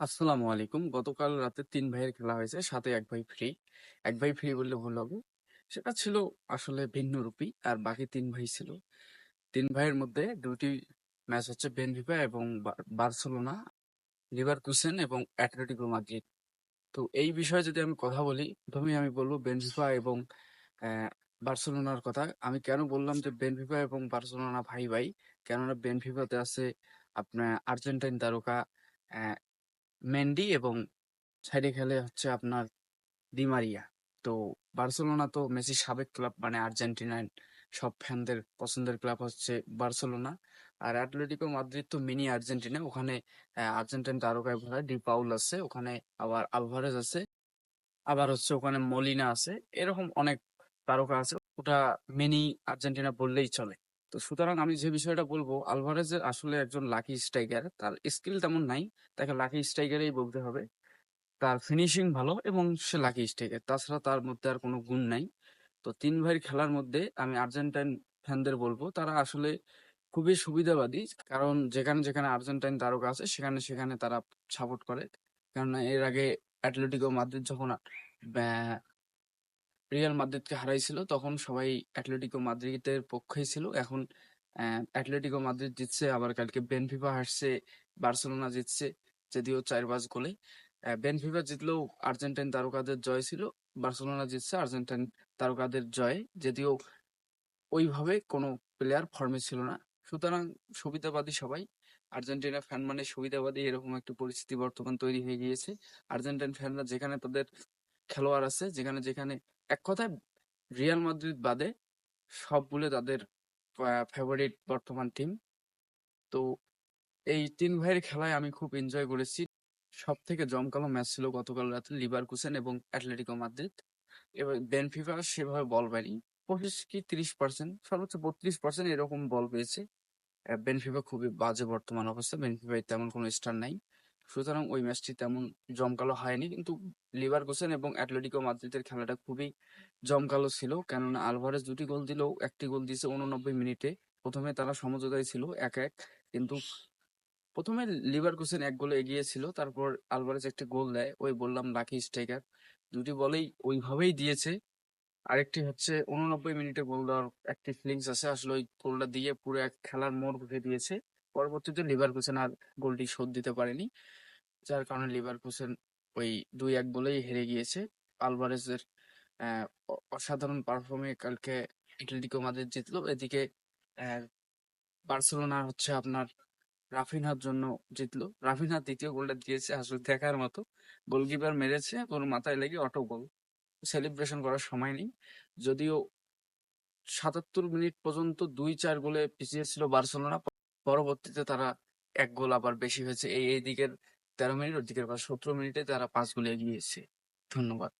আসসালামু আলাইকুম। গতকাল রাতে তিন ভাইয়ের খেলা হয়েছে। সাথে এক ভাই ফ্রি। এক ভাই ফ্রি বললে ভুল হবে। সেটা ছিল আসলে ভিন্নরূপী। আর বাকি তিন ভাই ছিল। তিন ভাইয়ের মধ্যে দুটি ম্যাচ হচ্ছে বেনফিকা এবং বার্সেলোনা লিভার কুসেন এবং অ্যাটলেটিকো মাদ্রিদ। তো এই বিষয়ে যদি আমি কথা বলি, ১ম এই আমি বলব বেনফিকা এবং বার্সেলোনার কথা। আমি কেন বললাম যে বেনফিকা এবং বার্সেলোনা ভাই, ভাই? কেননা বেনফিকাতে আছে আপনার আর্জেন্টাইন তারকা মেন্ডি এবং সাইডে খেলে হচ্ছে আপনার দি মারিয়া। তো বার্সেলোনা তো মেসির সাবেক ক্লাব মানে আর্জেন্টিনার সব ফ্যানদের পছন্দের ক্লাব হচ্ছে বার্সেলোনা। আর অ্যাটলেটিকো মাদ্রিদ তো মিনি আর্জেন্টিনা। ওখানে অ্যা আর্জেন্টাইন তারকায় ভরা ডি পাউল আছে। ওখানে আবার আলভারেজ আছে। আবার হচ্ছে ওখানে মলিনা আছে। এরকম অনেক তারকা আছে। ওটা মিনি আর্জেন্টিনা বললেই চলে। তো সুতরাং আমি যে বিষয়টা বলব আলভারেজের আসলে একজন লাকি স্ট্রাইকার। তার স্কিল তেমন নাই। তাকে লাকি স্ট্রাইকারই বলতে হবে। তার ফিনিশিং ভালো এবং সে লাকি স্ট্রাইকার। তাছাড়া তার মধ্যে আর কোনো গুণ নাই। তো তিন ভাইয়ের খেলার মধ্যে আমি আর্জেন্টাইন ফ্যানদের বলব তারা আসলে খুবই সুবিধাবাদী। কারণ যেখানে, যেখানে আর্জেন্টাইন তারকা আছে সেখানে, সেখানে তারা সাপোর্ট করে। কেননা এর আগে অ্যাটলেটিকো মাদ্রিদ যখন রিয়াল মাদ্রিদকে হারাইছিল তখন সবাই অ্যাটলেটিকো মাদ্রিদের পক্ষেই ছিল। এখন অ্যাটলেটিকো মাদ্রিদ জিতছে আবার কালকে বেনফিকা হারছে, বার্সেলোনা জিতছে যদিও ৪-৫ গোলে। অ্যা বেনফিকা জিতলেও আর্জেন্টাইন তারকাদের জয় ছিল। বার্সেলোনা জিতছে আর্জেন্টাইন তারকাদের জয়। যদিও ওইভাবে কোনো প্লেয়ার ফর্মে ছিল না। সুতরাং সুবিধাবাদী সবাই। আর্জেন্টিনা ফ্যান মানে সুবিধাবাদী এরকম একটা পরিস্থিতি বর্তমান তৈরি হয়ে গিয়েছে। আর্জেন্টাইন ফ্যানরা যেখানে তাদের খেলোয়াড় আছে যেখানে, যেখানে এক কথায় রিয়াল মাদ্রিদ বাদে সবগুলো তাদের ফেভারিট বর্তমান টিম। তো এই তিন ভাইয়ের খেলায় আমি খুব এনজয় করেছি। সব থেকে জমকালো ম্যাচ ছিল গতকাল রাতে লিভারকুসেন এবং অ্যাটলেটিকো মাদ্রিদ। এবার বেনফিকা সেভাবে বল পায়নি। ২৫ কি ৩০% সর্বোচ্চ ৩২% এরকম বল পেয়েছে। অ্যা বেনফিকা খুবই বাজে বর্তমান অবস্থা। বেনফিকায় তেমন কোনো স্টার নাই। সুতরাং ওই ম্যাচটি তেমন জমকালো হয়নি। কিন্তু লিভার লিভারকুসেন এবং অ্যাটলেটিকো মাদ্রিদের খেলাটা খুবই জমকালো ছিল। কেননা আলভারেজ দুটি গোল দিলেও একটি গোল দিয়েছে ৮৯ মিনিটে। প্রথমে তারা সমঝোতায় ছিল ১-১ কিন্তু ১ম এ লিভারকুসেন ১ গোলে এগিয়ে ছিল। তারপর আলভারেজ একটি গোল দেয়। ওই বললাম লাকি স্ট্রাইকার। দুটি বলেই ওইভাবেই দিয়েছে। আরেকটি হচ্ছে ৮৯ মিনিটে গোল দেওয়ার একটি ফিলিংস আছে। আসলে ওই গোলটা দিয়ে পুরো এক খেলার মোড় ঘুরিয়ে দিয়েছে। পরবর্তীতে লিভারকুসেন আর গোলটি শোধ দিতে পারেনি। যার কারণে লিভারকুসেন ওই ২-১ গোলেই হেরে গিয়েছে। আলভারেজের অসাধারণ পারফর্মে কালকে অ্যাটলেটিকো মাদ্রিদ জিতলো। এদিকে বার্সেলোনা হচ্ছে আপনার রাফিনহার জন্য জিতলো। রাফিনহা ২য় গোলটা দিয়েছে আসলে দেখার মতো। গোলকিপার মেরেছে ওর মাথায় লেগে অটো গোল। সেলিব্রেশন করার সময় নেই। যদিও ৭৭ মিনিট পর্যন্ত ২-৪ গোলে পিছিয়ে ছিল বার্সেলোনা। পরবর্তীতে তারা এক গোল আবার বেশি হয়েছে। এই এই দিকের তেরো মিনিট, ওর দিকের সতেরো মিনিটে তারা পাঁচ গোলে এগিয়েছে। ধন্যবাদ।